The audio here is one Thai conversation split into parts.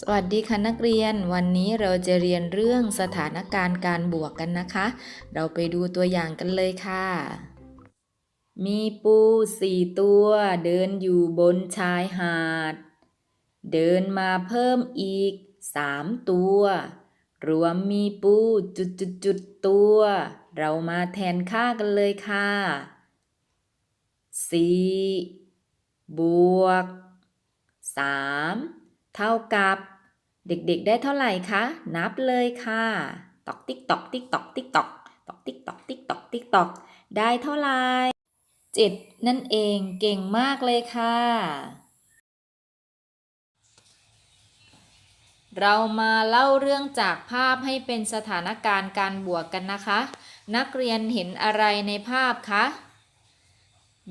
สวัสดีค่ะนักเรียน วันนี้เราจะเรียนเรื่องสถานการณ์การบวกกันนะคะ เราไปดูตัวอย่างกันเลยค่ะ มีปูสี่ตัว เดินอยู่บนชายหาด เดินมาเพิ่มอีกสามตัว รวมมีปูจุดจุดจุดตัว เรามาแทนค่ากันเลยค่ะสี่บวกสาม เท่ากับเด็กๆได้เท่าไหร่คะ นับเลยค่ะ ตอกติ๊กตอกติ๊กตอกติ๊กตอกตอกติ๊กตอกติ๊กตอกติ๊กตอกได้เท่าไหร่เจ็ดนั่นเองเก่งมากเลยค่ะ เรามาเล่าเรื่องจากภาพให้เป็นสถานการณ์การบวกกันนะคะ นักเรียนเห็นอะไรในภาพคะ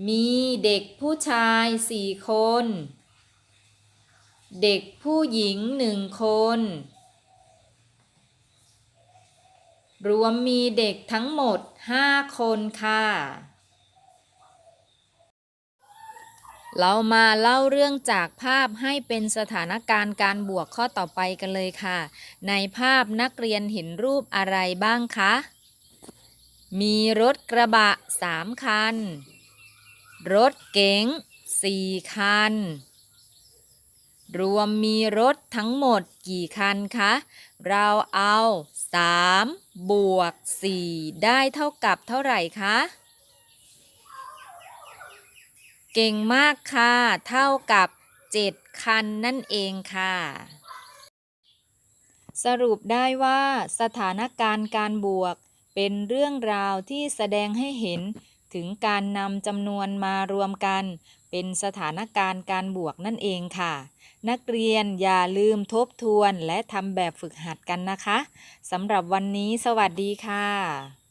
มีเด็กผู้ชายสี่คน เด็กผู้หญิงหนึ่งคน รวมมีเด็กทั้งหมดห้าคนค่ะ เรามาเล่าเรื่องจากภาพให้เป็นสถานการณ์การบวกข้อต่อไปกันเลยค่ะ ในภาพนักเรียนเห็นรูปอะไรบ้างคะ มีรถกระบะสามคัน รถเก๋งสี่คัน รวมมีรถทั้งหมดกี่คันคะ เราเอา3บวก4ได้เท่ากับเท่าไหร่คะ เก่งมากค่ะ เท่ากับ 7 คันนั่นเองค่ะ สรุปได้ว่าสถานการณ์การบวกเป็นเรื่องราวที่แสดงให้เห็น ถึงการนำจำนวนมารวมกัน เป็นสถานการณ์การบวกนั่นเองค่ะ นักเรียนอย่าลืมทบทวนและทำแบบฝึกหัดกันนะคะสำหรับวันนี้สวัสดีค่ะ